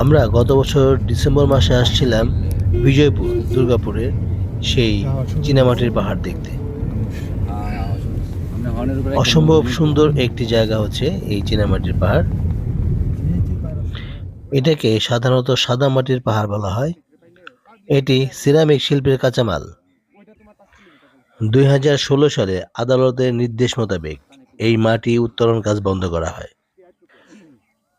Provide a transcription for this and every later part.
আমরা গত বছর ডিসেম্বর মাসে আসছিলাম বিজয়পুর দুর্গাপুরে সেই চীনামাটির পাহাড় দেখতে। অসম্ভব সুন্দর একটি জায়গা হচ্ছে এই চীনামাটির পাহাড়। এটাকে সাধারণত সাদা মাটির পাহাড় বলা হয়। এটি সিরামিক শিল্পের কাঁচামাল। দুই হাজার ষোলো সালে আদালতের নির্দেশ মোতাবেক এই মাটি উত্তোলন কাজ বন্ধ করা হয়।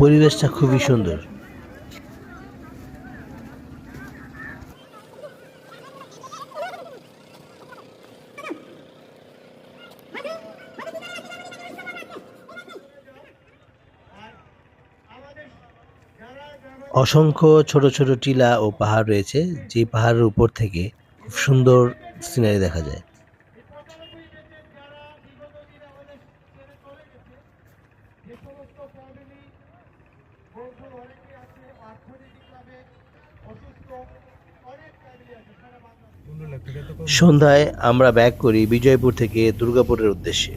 পরিবেশটা খুবই সুন্দর। অসংখ্য ছোট ছোট টিলা ও পাহাড় রয়েছে, যে পাহাড়ের উপর থেকে খুব সুন্দর সিনারি দেখা যায়। সন্ধ্যায় আমরা ব্যাক করি বিজয়পুর থেকে দুর্গাপুরের উদ্দেশ্যে।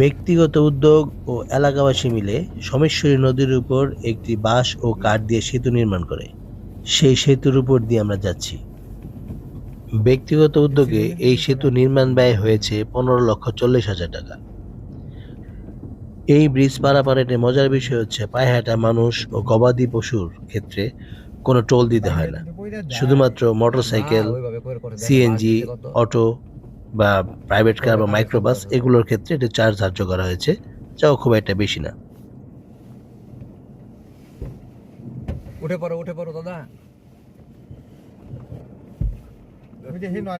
ব্যক্তিগত উদ্যোগ ও এলাকাবাসী মিলে সোমেশ্বরী নদীর উপর একটি বাঁশ ও কাঠ দিয়ে সেতু নির্মাণ করে। সেই সেতুর উপর দিয়ে আমরা যাচ্ছি। ব্যক্তিগত উদ্যোগে এই সেতু নির্মাণ ব্যয় হয়েছে পনেরো লক্ষ চল্লিশ হাজার টাকা। এই ব্রিজ পারাপারেটে মজার বিষয় হচ্ছে, পায়ে হাঁটা মানুষ ও গবাদি পশুর ক্ষেত্রে কোনো টোল দিতে হয় না। শুধুমাত্র মোটরসাইকেল সিএনজি অটো বা প্রাইভেট কার বা মাইক্রোবাস এগুলোর ক্ষেত্রে এটা চার্জ ধার্য করা হয়েছে যাও খুব একটা বেশি না। উঠে পড়ো উঠে পড়ো দাদা।